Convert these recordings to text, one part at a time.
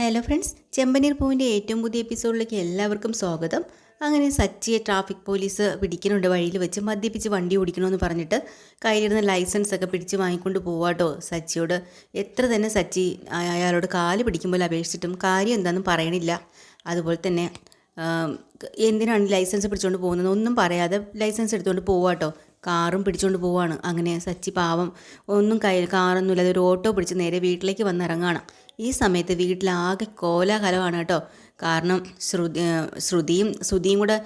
Hello friends ചെമ്പനീർ പൂവിന്റെ ഏറ്റവും പുതിയ എപ്പിസോഡിലേക്ക് എല്ലാവർക്കും സ്വാഗതം. അങ്ങനെ സച്ചിയെ ട്രാഫിക് പോലീസ് പിടിക്കുന്നുണ്ട് വഴിയിൽ വെച്ച് മദ്യപ്പിച്ച് വണ്ടി ഓടിക്കണമെന്ന് പറഞ്ഞിട്ട് കയ്യിലിരുന്ന ലൈസൻസ് ഒക്കെ പിടിച്ച് വാങ്ങിക്കൊണ്ട് പോവാട്ടോ സച്ചിയോട്. എത്ര തന്നെ സച്ചി അയാളോട് കാൽ പിടിക്കുമ്പോൾ അപേക്ഷിച്ചിട്ടും കാര്യം എന്താണെന്നും പറയണില്ല. അതുപോലെ തന്നെ എന്തിനാണ് ലൈസൻസ് പിടിച്ചുകൊണ്ട് പോകുന്നത്? ഒന്നും പറയാതെ ലൈസൻസ് എടുത്തുകൊണ്ട് പോവാട്ടോ കാറും പിടിച്ചുകൊണ്ട് പോവാണ്. അങ്ങനെ സച്ചി പാവം ഒന്നും കയ്യിൽ കാറൊന്നുമില്ലാതെ ഒരു ഓട്ടോ പിടിച്ച് നേരെ വീട്ടിലേക്ക് വന്നിറങ്ങാണ്. ഈ സമയത്ത് വീട്ടിലാകെ കോലാഹലമാണ് കേട്ടോ. കാരണം ശ്രുതി ശ്രുതിയും ശ്രുതിയും കൂടെ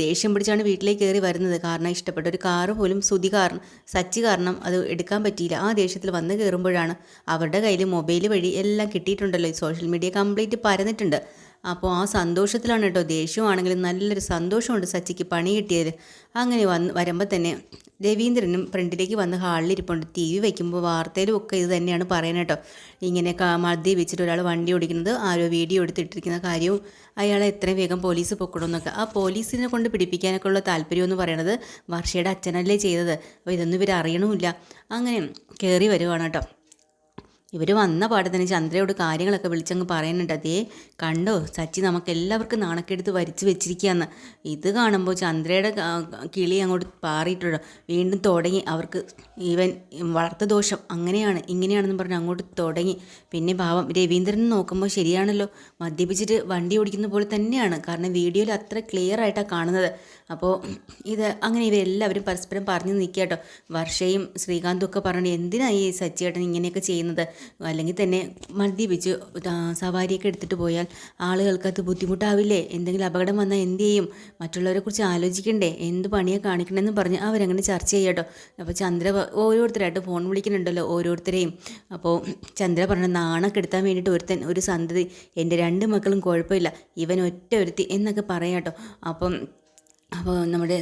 ദേഷ്യം പിടിച്ചാണ് വീട്ടിലേക്ക് കയറി വരുന്നത്. കാരണം ഇഷ്ടപ്പെട്ട ഒരു കാറ് പോലും ശ്രുതി കാരണം സച്ചി കാരണം അത് എടുക്കാൻ പറ്റിയില്ല. ആ ദേഷ്യത്തിൽ വന്ന് കയറുമ്പോഴാണ് അവരുടെ കയ്യിൽ മൊബൈൽ വഴി എല്ലാം കിട്ടിയിട്ടുണ്ടല്ലോ. ഈ സോഷ്യൽ മീഡിയ കംപ്ലീറ്റ് പരന്നിട്ടുണ്ട്. അപ്പോൾ ആ സന്തോഷത്തിലാണ് കേട്ടോ ദേഷ്യമാണെങ്കിലും നല്ലൊരു സന്തോഷമുണ്ട് സച്ചിക്ക് പണി കിട്ടിയതിൽ അങ്ങനെ വന്ന് വരുമ്പോൾ തന്നെ രവീന്ദ്രനും ഫ്രണ്ടിലേക്ക് വന്ന് ഹാളിലിരിപ്പുണ്ട്. ടി വി വയ്ക്കുമ്പോൾ വാർത്തയിലും ഒക്കെ ഇത് തന്നെയാണ് പറയുന്നത് കേട്ടോ. ഇങ്ങനെ മദ്യപിച്ചിട്ട് ഒരാൾ വണ്ടി ഓടിക്കുന്നത് ആരോ വീഡിയോ എടുത്തിട്ടിരിക്കുന്ന കാര്യവും അയാളെ എത്രയും വേഗം പോലീസ് പൊക്കണമെന്നൊക്കെ ആ പോലീസിനെ കൊണ്ട് പിടിപ്പിക്കാനൊക്കെ ഉള്ള താല്പര്യം എന്ന് പറയുന്നത് വർഷയുടെ അച്ഛനല്ലേ ചെയ്തത്. അപ്പോൾ ഇതൊന്നും ഇവർ അറിയണമില്ല അങ്ങനെ കയറി വരുവാണ് കേട്ടോ. ഇവർ വന്ന പാടെ തന്നെ ചന്ദ്രയോട് കാര്യങ്ങളൊക്കെ വിളിച്ചങ്ങ് പറയുന്നുണ്ട്. അതേ കണ്ടോ സച്ചി നമുക്ക് എല്ലാവർക്കും നാണക്കെടുത്ത് വരിച്ചു വെച്ചിരിക്കുകയെന്ന് ഇത് കാണുമ്പോൾ ചന്ദ്രയുടെ കിളി അങ്ങോട്ട് പാറിയിട്ടുണ്ടോ? വീണ്ടും തുടങ്ങി. അവർക്ക് ഇവൻ വളർത്ത ദോഷം. അങ്ങനെയാണ് ഇങ്ങനെയാണെന്ന് പറഞ്ഞ് അങ്ങോട്ട് തുടങ്ങി. പിന്നെ ഭാവം രവീന്ദ്രൻ നോക്കുമ്പോൾ ശരിയാണല്ലോ. മദ്യപിച്ചിട്ട് വണ്ടി ഓടിക്കുന്ന പോലെ തന്നെയാണ്. കാരണം വീഡിയോയിൽ അത്ര ക്ലിയർ ആയിട്ടാണ് കാണുന്നത്. അപ്പോൾ ഇത് അങ്ങനെ ഇവരെല്ലാവരും പരസ്പരം പറഞ്ഞു നിൽക്കുക കേട്ടോ. വർഷയും ശ്രീകാന്തും ഒക്കെ പറഞ്ഞു എന്തിനാണ് ഈ സച്ചിയേട്ടൻ ഇങ്ങനെയൊക്കെ ചെയ്യുന്നത്? അല്ലെങ്കിൽ തന്നെ മദ്യപിച്ച് സവാരിയൊക്കെ എടുത്തിട്ട് പോയാൽ ആളുകൾക്ക് അത് ബുദ്ധിമുട്ടാവില്ലേ? എന്തെങ്കിലും അപകടം വന്നാൽ എന്ത് ചെയ്യും? മറ്റുള്ളവരെ കുറിച്ച് ആലോചിക്കണ്ടേ? എന്ത് പണിയാണ് കാണിക്കണമെന്ന് പറഞ്ഞ് അവരങ്ങനെ ചർച്ച ചെയ്യാം കേട്ടോ. അപ്പോൾ ചന്ദ്ര ഓരോരുത്തരായിട്ട് ഫോൺ വിളിക്കുന്നുണ്ടല്ലോ ഓരോരുത്തരെയും. അപ്പോൾ ചന്ദ്ര പറഞ്ഞ നാണക്കെടുത്താൻ വേണ്ടിയിട്ട് ഒരുത്തൻ ഒരു സന്തതി എന്റെ രണ്ട് മക്കളും കുഴപ്പമില്ല ഇവൻ ഒറ്റ ഒരുത്തി എന്നൊക്കെ പറയാട്ടോ അപ്പം അപ്പോൾ നമ്മുടെ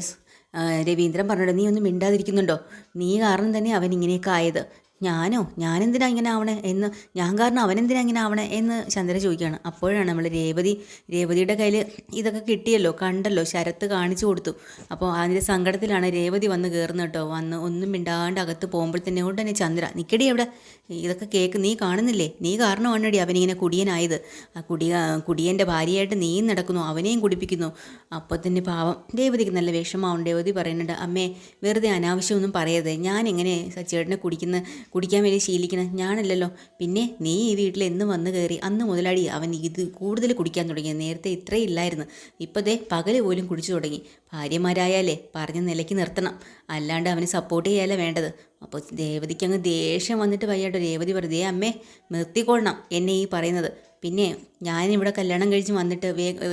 രവീന്ദ്രൻ പറഞ്ഞിട്ട് നീ ഒന്നും മിണ്ടാതിരിക്കുന്നുണ്ടോ? നീ കാരണം തന്നെ അവൻ ഇങ്ങനെയൊക്കെ ആയത്. ഞാനോ? ഞാനെന്തിനാ ഇങ്ങനെ ആവണേ? എന്ന് ഞാൻ കാരണം അവനെന്തിനാ ഇങ്ങനെ ആവണേ? എന്ന് ചന്ദ്ര ചോദിക്കുകയാണ്. അപ്പോഴാണ് നമ്മൾ രേവതി രേവതിയുടെ കയ്യിൽ ഇതൊക്കെ കിട്ടിയല്ലോ കണ്ടല്ലോ ശരത്ത് കാണിച്ചു കൊടുത്തു. അപ്പോൾ അതിന്റെ സങ്കടത്തിലാണ് രേവതി വന്ന് കയറുന്നത് കേട്ടോ. വന്ന് ഒന്നും മിണ്ടാണ്ട് അകത്ത് പോകുമ്പോൾ തന്നെ കൊണ്ട് തന്നെ ചന്ദ്ര നിക്കടി എവിടെ ഇതൊക്കെ കേക്ക് നീ കാണുന്നില്ലേ? നീ കാരണമാണടി അവനിങ്ങനെ കുടിയനായത്. ആ കുടിയ കുടിയന്റെ ഭാര്യയായിട്ട് നീ നടക്കുന്നു അവനെയും കുടിപ്പിക്കുന്നു. അപ്പോൾ തന്നെ പാവം രേവതിക്ക് നല്ല വിഷമാവും രേവതി പറയുന്നുണ്ട് അമ്മേ വെറുതെ അനാവശ്യമൊന്നും പറയരുത്. ഞാൻ എങ്ങനെ സച്ചേട്ടനെ കുടിക്കുന്ന കുടിക്കാൻ വേണ്ടി ശീലിക്കണം ഞാനല്ലല്ലോ. പിന്നെ നീ ഈ വീട്ടിൽ എന്ന് വന്ന് കയറി അന്ന് മുതലാടി അവൻ ഇത് കൂടുതൽ കുടിക്കാൻ തുടങ്ങി. നേരത്തെ ഇത്രയും ഇല്ലായിരുന്നു. ഇപ്പോൾ ദേ പകൽ പോലും കുടിച്ചു തുടങ്ങി. ഭാര്യമാരായാലേ പറഞ്ഞ നിലയ്ക്ക് നിർത്തണം. അല്ലാണ്ട് അവന് സപ്പോർട്ട് ചെയ്യാലേ വേണ്ടത്. അപ്പോൾ രേവതിക്ക് അങ്ങ് ദേഷ്യം വന്നിട്ട് വയ്യാട്ടോ. രേവതി വെറുതെ അമ്മേ നിർത്തിക്കൊള്ളണം എന്നെ ഈ പറയുന്നത്. പിന്നെ ഞാനിവിടെ കല്യാണം കഴിച്ച് വന്നിട്ട്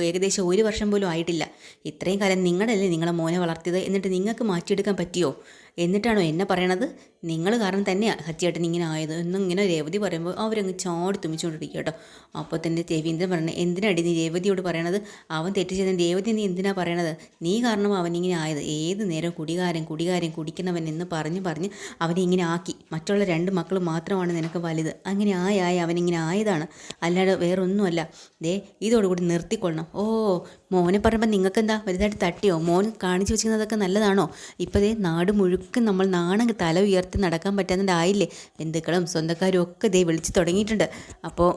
ഏകദേശം ഒരു വർഷം പോലും ആയിട്ടില്ല. ഇത്രയും കാലം നിങ്ങളല്ലേ നിങ്ങളെ മോനെ വളർത്തിയത്? എന്നിട്ട് നിങ്ങൾക്ക് മാറ്റിയെടുക്കാൻ പറ്റിയോ? എന്നിട്ടാണോ എന്നെ പറയണത്? നിങ്ങൾ കാരണം തന്നെയാണ് ഹച്ചിയേട്ടൻ ഇങ്ങനെ ആയത് എന്നും ഇങ്ങനെ രേവതി പറയുമ്പോൾ അവരങ്ങ് ചാടി തുമ്മിച്ചുകൊണ്ടിരിക്കുക കേട്ടോ. അപ്പോൾ തന്നെ രവീന്ദ്രൻ പറഞ്ഞു എന്തിനാടി നീ രേവതിയോട് പറയണത്? അവൻ തെറ്റ് ചെയ്ത രേവതി നീ എന്തിനാ പറയണത്? നീ കാരണം ഇങ്ങനെ ആയത്. ഏത് നേരം കുടികാരൻ കുടികാരൻ കുടിക്കുന്നവൻ എന്ന് പറഞ്ഞ് പറഞ്ഞ് അവനെ ഇങ്ങനെ ആക്കി. മറ്റുള്ള രണ്ട് മക്കൾ മാത്രമാണ് നിനക്ക് വലുത്. അങ്ങനെ ആയായി ആയി അവനിങ്ങനെ ആയതാണ്. അല്ലാതെ വേറൊന്നുമല്ല. ദേ ഇതോടുകൂടി നിർത്തിക്കൊള്ളണം. ഓ മോനെ പറയുമ്പോൾ നിങ്ങൾക്ക് എന്താ വലുതായിട്ട് തട്ടിയോ? മോൻ കാണിച്ചു വെച്ചിരുന്നതൊക്കെ നല്ലതാണോ? ഇപ്പോഴേ നാട് മുഴുക്കും നമ്മൾ നാണം തല ഉയർത്തി നടക്കാൻ പറ്റാത്തതായില്ലേ ബന്ധുക്കളും സ്വന്തക്കാരും ഒക്കെ ദേ വിളിച്ച് തുടങ്ങിയിട്ടുണ്ട്. അപ്പോൾ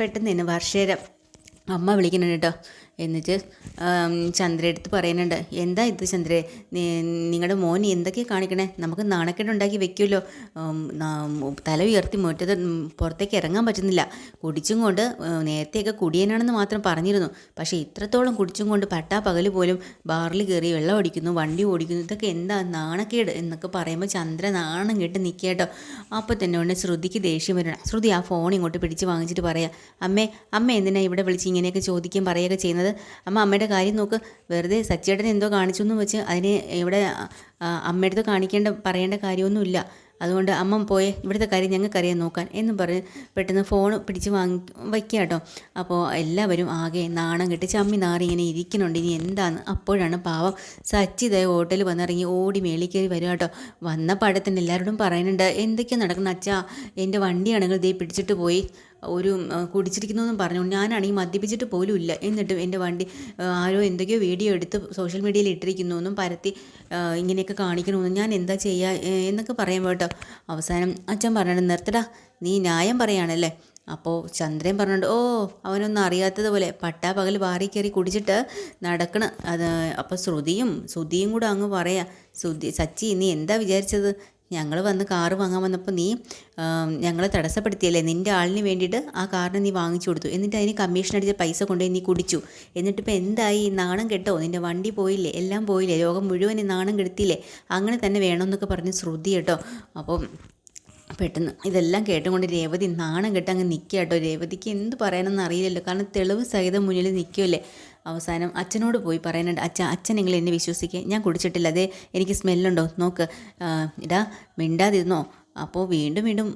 പെട്ടെന്ന് തന്നെ വർഷേരം അമ്മ വിളിക്കുന്നുണ്ട് കേട്ടോ. എന്നിട്ട് ചന്ദ്രയെടുത്ത് പറയുന്നുണ്ട് എന്താ ഇത് ചന്ദ്രേ? നിങ്ങളുടെ മോൻ എന്തൊക്കെ കാണിക്കണേ? നമുക്ക് നാണക്കേടുണ്ടാക്കി വെക്കുമല്ലോ തല ഉയർത്തി മുറ്റത്ത് പുറത്തേക്ക് ഇറങ്ങാൻ പറ്റുന്നില്ല. കുടിച്ചും കൊണ്ട് നേരത്തെയൊക്കെ കുടിയനാണെന്ന് മാത്രം പറഞ്ഞിരുന്നു. പക്ഷേ ഇത്രത്തോളം കുടിച്ചും കൊണ്ട് പട്ടാ പകൽ പോലും ബാറിൽ കയറി വെള്ളം ഓടിക്കുന്നു വണ്ടി ഓടിക്കുന്നു. ഇതൊക്കെ എന്താ നാണക്കേട്? എന്നൊക്കെ പറയുമ്പോൾ ചന്ദ്ര നാണം കേട്ട് നിൽക്കേട്ടോ കേട്ടോ അപ്പോൾ തന്നെ ഉണ്ട് ശ്രുതിക്ക് ദേഷ്യം വരണം ശ്രുതി ആ ഫോൺ ഇങ്ങോട്ട് പിടിച്ച് വാങ്ങിച്ചിട്ട് പറയാം. അമ്മേ അമ്മ എന്തിനാ ഇവിടെ വിളിച്ച് ഇങ്ങനെയൊക്കെ ചോദിക്കുകയും പറയുകയൊക്കെ ചെയ്യുന്നത്? അമ്മ അമ്മയുടെ കാര്യം നോക്ക്. വെറുതെ സച്ചേട്ടൻ എന്തോ കാണിച്ചു എന്ന് വെച്ച് അതിന് ഇവിടെ അമ്മയടുത്ത് അമ്മയുടെ കാണിക്കേണ്ട പറയേണ്ട കാര്യമൊന്നുമില്ല. അതുകൊണ്ട് അമ്മ പോയേ ഇവിടുത്തെ കാര്യം ഞങ്ങൾക്കറിയാൻ നോക്കാൻ എന്ന് പറഞ്ഞ് പെട്ടെന്ന് ഫോൺ പിടിച്ച് വാങ്ങി വയ്ക്കുക കേട്ടോ അപ്പോൾ എല്ലാവരും ആകെ നാണം കെട്ടി ചമ്മി നാറി ഇങ്ങനെ ഇരിക്കുന്നുണ്ട്. ഇനി എന്താണ് അപ്പോഴാണ് പാവം സച്ചിതായ ഹോട്ടലിൽ വന്നിറങ്ങി ഓടി മേളിൽ കയറി വരിക കേട്ടോ വന്ന പാടത്തിന് എല്ലാവരോടും പറയുന്നുണ്ട് എന്തൊക്കെയാണ് നടക്കുന്നത് അച്ഛാ എന്റെ വണ്ടിയാണെങ്കിൽ ദേ പിടിച്ചിട്ട് പോയി. ഒരു കുടിച്ചിരിക്കുന്നു എന്നും പറഞ്ഞു. ഞാനാണെങ്കിൽ മദ്യപിച്ചിട്ട് പോലും ഇല്ല. എന്നിട്ടും എന്റെ വണ്ടി ആരോ എന്തൊക്കെയോ വീഡിയോ എടുത്ത് സോഷ്യൽ മീഡിയയിൽ ഇട്ടിരിക്കുന്നു എന്നും പരത്തി ഇങ്ങനെയൊക്കെ കാണിക്കണമെന്നും. ഞാൻ എന്താ ചെയ്യുക എന്നൊക്കെ പറയാൻ കേട്ടോ അവസാനം അച്ഛൻ പറഞ്ഞിട്ട് നിർത്തടാ നീ ന്യായം പറയാണല്ലേ? അപ്പോൾ ചന്ദ്രൻ പറഞ്ഞിട്ട് ഓ അവനൊന്നും അറിയാത്തതുപോലെ പട്ടാ പകൽ ബാറി കയറി കുടിച്ചിട്ട് നടക്കണ. അത് അപ്പോൾ ശ്രുതിയും ശ്രുതിയും കൂടെ അങ്ങ് പറയാം ശ്രുതി സച്ചി നീ എന്താ വിചാരിച്ചത്? ഞങ്ങൾ വന്ന് കാറ് വാങ്ങാൻ വന്നപ്പോൾ നീ ഞങ്ങളെ തടസ്സപ്പെടുത്തിയല്ലേ? നിന്റെ ആളിന് വേണ്ടിയിട്ട് ആ കാറിന് നീ വാങ്ങിച്ചു കൊടുത്തു. എന്നിട്ട് അതിന് കമ്മീഷൻ അടിച്ച പൈസ കൊണ്ടുപോയി നീ കുടിച്ചു. എന്നിട്ടിപ്പോൾ എന്തായി? നാണം കെട്ടോ? നിന്റെ വണ്ടി പോയില്ലേ? എല്ലാം പോയില്ലേ? ലോകം മുഴുവൻ നാണം കെടുത്തില്ലേ അങ്ങനെ തന്നെ വേണമെന്നൊക്കെ പറഞ്ഞ് ശ്രുതി കേട്ടോ. അപ്പം പെട്ടെന്ന് ഇതെല്ലാം കേട്ടുകൊണ്ട് രേവതി നാണം കെട്ട് അങ്ങ് നിൽക്കുക കേട്ടോ. രേവതിക്ക് എന്ത് പറയാനൊന്നും അറിയില്ലല്ലോ. കാരണം തെളിവ് സഹിതം മുന്നിൽ നിൽക്കുമല്ലേ അവസാനം അച്ഛനോട് പോയി പറയാനുണ്ട് അച്ഛ അച്ഛൻ നിങ്ങൾ എന്നെ വിശ്വസിക്കുക ഞാൻ കുടിച്ചിട്ടില്ല. അതെ എനിക്ക് സ്മെല്ലുണ്ടോ? നോക്ക്. ഇടാ മിണ്ടാതിരുന്നോ? അപ്പോൾ വീണ്ടും വീണ്ടും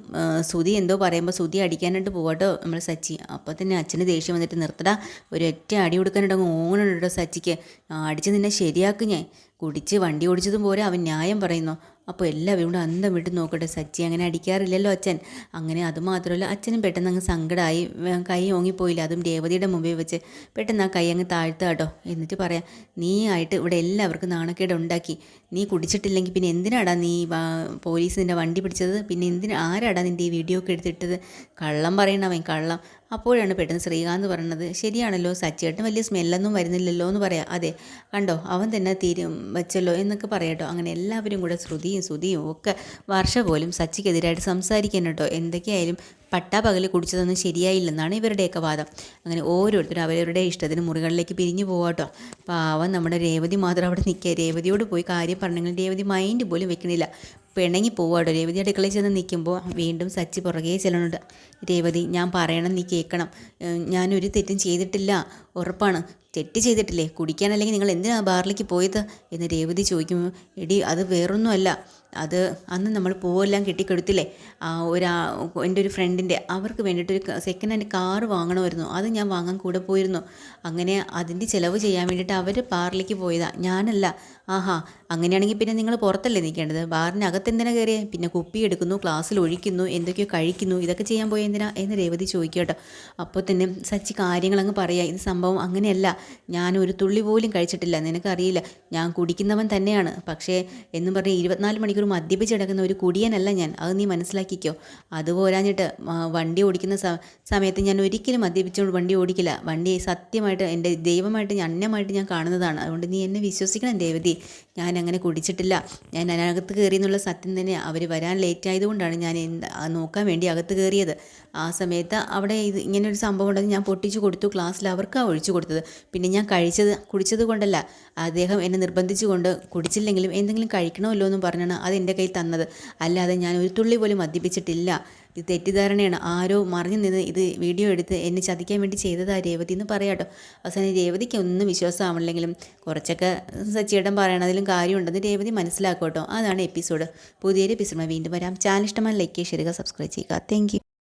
സുതി എന്തോ പറയുമ്പോൾ സുതി അടിക്കാനായിട്ട് പോകട്ടോ നമ്മൾ സച്ചി. അപ്പോൾ തന്നെ അച്ഛന് ദേഷ്യം വന്നിട്ട് നിർത്തടാ. ഒരൊറ്റ അടി കൊടുക്കാനായിട്ട് അങ്ങ് ഓണുണ്ടോ സച്ചിക്ക്. അടിച്ച് നിന്നെ ശരിയാക്കും ഞാൻ. കുടിച്ച് വണ്ടി ഓടിച്ചതും പോരാ അവൻ ന്യായം പറയുന്നു. അപ്പോൾ എല്ലാവരും കൂടെ അന്തം വിട്ട് നോക്കട്ടെ. സച്ചി അങ്ങനെ അടിക്കാറില്ലല്ലോ അച്ഛൻ. അങ്ങനെ അതുമാത്രമല്ല അച്ഛനും പെട്ടെന്ന് അങ്ങ് സങ്കടമായി കൈ ഓങ്ങിപ്പോയില്ല. അതും രേവതിയുടെ മുമ്പിൽ വെച്ച് പെട്ടെന്ന് ആ കൈ അങ്ങ് താഴ്ത്തുക കേട്ടോ എന്നിട്ട് പറയാം നീ ആയിട്ട് ഇവിടെ എല്ലാവർക്കും നാണക്കേട് ഉണ്ടാക്കി. നീ കുടിച്ചിട്ടില്ലെങ്കിൽ പിന്നെ എന്തിനാടാ നീ പോലീസ് നിന്റെ വണ്ടി പിടിച്ചത്? പിന്നെ എന്തിനാ ആരാടാ നിന്റെ ഈ വീഡിയോ ഒക്കെ എടുത്തിട്ടത്? കള്ളം പറയണവൻ കള്ളം. അപ്പോഴാണ് പെട്ടെന്ന് ശ്രീകാന്ത് പറഞ്ഞത് ശരിയാണല്ലോ സച്ചേട്ടന് വലിയ സ്മെല്ലൊന്നും വരുന്നില്ലല്ലോ എന്ന് പറയാം. അതെ കണ്ടോ അവൻ തന്നെ തീരും വെച്ചല്ലോ എന്നൊക്കെ പറയട്ടോ അങ്ങനെ എല്ലാവരും കൂടെ ശ്രുതിയും ശ്രുതിയും ഒക്കെ വർഷ പോലും സച്ചിക്കെതിരായിട്ട് സംസാരിക്കാൻ എന്തൊക്കെയായാലും പട്ടാപകൽ കുടിച്ചതൊന്നും ശരിയായില്ലെന്നാണ് ഇവരുടെയൊക്കെ വാദം. അങ്ങനെ ഓരോരുത്തരും അവരവരുടെ ഇഷ്ടത്തിന് മുറികളിലേക്ക് പിരിഞ്ഞു പോവാട്ടോ പാവം നമ്മുടെ രേവതി മാത്രം അവിടെ നിൽക്കുക. രേവതിയോട് പോയി കാര്യം പറഞ്ഞെങ്കിൽ രേവതി മൈൻഡ് പോലും വെക്കണില്ല. പിണങ്ങി പോവാട്ടോ രേവതി അടുക്കളയിൽ ചെന്ന് നിൽക്കുമ്പോൾ വീണ്ടും സച്ചി പുറകെ ചെല്ലുന്നുണ്ട് രേവതി ഞാൻ പറയണം നീ കേൾക്കണം. ഞാനൊരു തെറ്റും ചെയ്തിട്ടില്ല. ഉറപ്പാണ്. തെറ്റ് ചെയ്തിട്ടില്ലേ? കുടിക്കാനല്ലെങ്കിൽ നിങ്ങൾ എന്തിനാണ് ബാറിലേക്ക് പോയത്? എന്ന് രേവതി ചോദിക്കുമ്പോൾ എടി അത് വേറൊന്നുമല്ല. അത് അന്ന് നമ്മൾ പൂവെല്ലാം കെട്ടിക്കെടുത്തില്ലേ? ഒരു എന്റെ ഒരു ഫ്രണ്ടിന്റെ അവർക്ക് വേണ്ടിയിട്ടൊരു സെക്കൻഡ് ഹാൻഡ് കാറ് വാങ്ങണമായിരുന്നു. അത് ഞാൻ വാങ്ങാൻ കൂടെ പോയിരുന്നു. അങ്ങനെ അതിന്റെ ചിലവ് ചെയ്യാൻ വേണ്ടിയിട്ട് അവർ ബാറിലേക്ക് പോയതാണ് ഞാനല്ല ആഹാ അങ്ങനെയാണെങ്കിൽ പിന്നെ നിങ്ങൾ പുറത്തല്ലേ നിൽക്കേണ്ടത്? ബാറിനകത്ത് എന്തിനാ കയറിയേ? പിന്നെ കുപ്പി എടുക്കുന്നു ക്ലാസ്സിൽ ഒഴിക്കുന്നു എന്തൊക്കെയോ കഴിക്കുന്നു ഇതൊക്കെ ചെയ്യാൻ പോയ എന്തിനാ? എന്ന് രേവതി ചോദിക്കട്ടോ അപ്പോൾ തന്നെ സച്ചി കാര്യങ്ങളങ്ങ് പറയാം ഇത് സംഭവം അങ്ങനെയല്ല. ഞാൻ ഒരു തുള്ളി പോലും കഴിച്ചിട്ടില്ല നിനക്കറിയില്ല. ഞാൻ കുടിക്കുന്നവൻ തന്നെയാണ്. പക്ഷേ എന്ന് പറഞ്ഞ് ഇരുപത്തിനാല് മണിക്കൂർ മദ്യപിച്ച് കിടക്കുന്ന ഒരു കുടിയനല്ല ഞാൻ. അത് നീ മനസ്സിലാക്കിക്കോ. അതുപോരാഞ്ഞിട്ട് വണ്ടി ഓടിക്കുന്ന സമയത്ത് ഞാൻ ഒരിക്കലും മദ്യപിച്ചുകൊണ്ട് വണ്ടി ഓടിക്കില്ല. വണ്ടി സത്യമായിട്ട് എന്റെ ദൈവമായിട്ട് അന്യമായിട്ട് ഞാൻ കാണുന്നതാണ്. അതുകൊണ്ട് നീ എന്നെ വിശ്വസിക്കണം രേവതി. ഞാൻ അങ്ങനെ കുടിച്ചിട്ടില്ല. ഞാൻ അതിനകത്ത് കയറി എന്നുള്ള സത്യം തന്നെ അവർ വരാൻ ലേറ്റ് ആയതുകൊണ്ടാണ് ഞാൻ നോക്കാൻ വേണ്ടി അകത്ത് കയറിയത്. ആ സമയത്ത് അവിടെ ഇത് ഇങ്ങനെ ഒരു സംഭവം ഉണ്ടെന്ന് ഞാൻ പൊട്ടിച്ചു കൊടുത്തു. ക്ലാസ്സിൽ അവർക്കാണ് ഒഴിച്ചു കൊടുത്തത്. പിന്നെ ഞാൻ കഴിച്ചത് കുടിച്ചത് കൊണ്ടല്ല. അദ്ദേഹം എന്നെ നിർബന്ധിച്ചുകൊണ്ട് കുടിച്ചില്ലെങ്കിലും എന്തെങ്കിലും കഴിക്കണമല്ലോ എന്നും പറഞ്ഞാണ് അത് എന്റെ കയ്യിൽ തന്നത്. അല്ലാതെ ഞാൻ ഒരു തുള്ളി പോലും മദ്യപിച്ചിട്ടില്ല. ഇത് തെറ്റിദ്ധാരണയാണ്. ആരോ മറിഞ്ഞു നിന്ന് ഇത് വീഡിയോ എടുത്ത് എന്നെ ചതിക്കാൻ വേണ്ടി ചെയ്തതാ രേവതി എന്ന് പറയാട്ടോ അവസാനം രേവതിക്ക് ഒന്നും വിശ്വാസമാവണില്ലെങ്കിലും കുറച്ചൊക്കെ സച്ചിയേട്ടൻ പറയണതിലും കാര്യമുണ്ടെന്ന് രേവതി മനസ്സിലാക്കും കേട്ടോ. അതാണ് എപ്പിസോഡ് പുതിയൊരു എപ്പിസോഡ് വീണ്ടും വരാം. ചാനൽ ഇഷ്ടമായി ലൈക്ക് ചെയ്യുക സബ്സ്ക്രൈബ് ചെയ്യുക താങ്ക്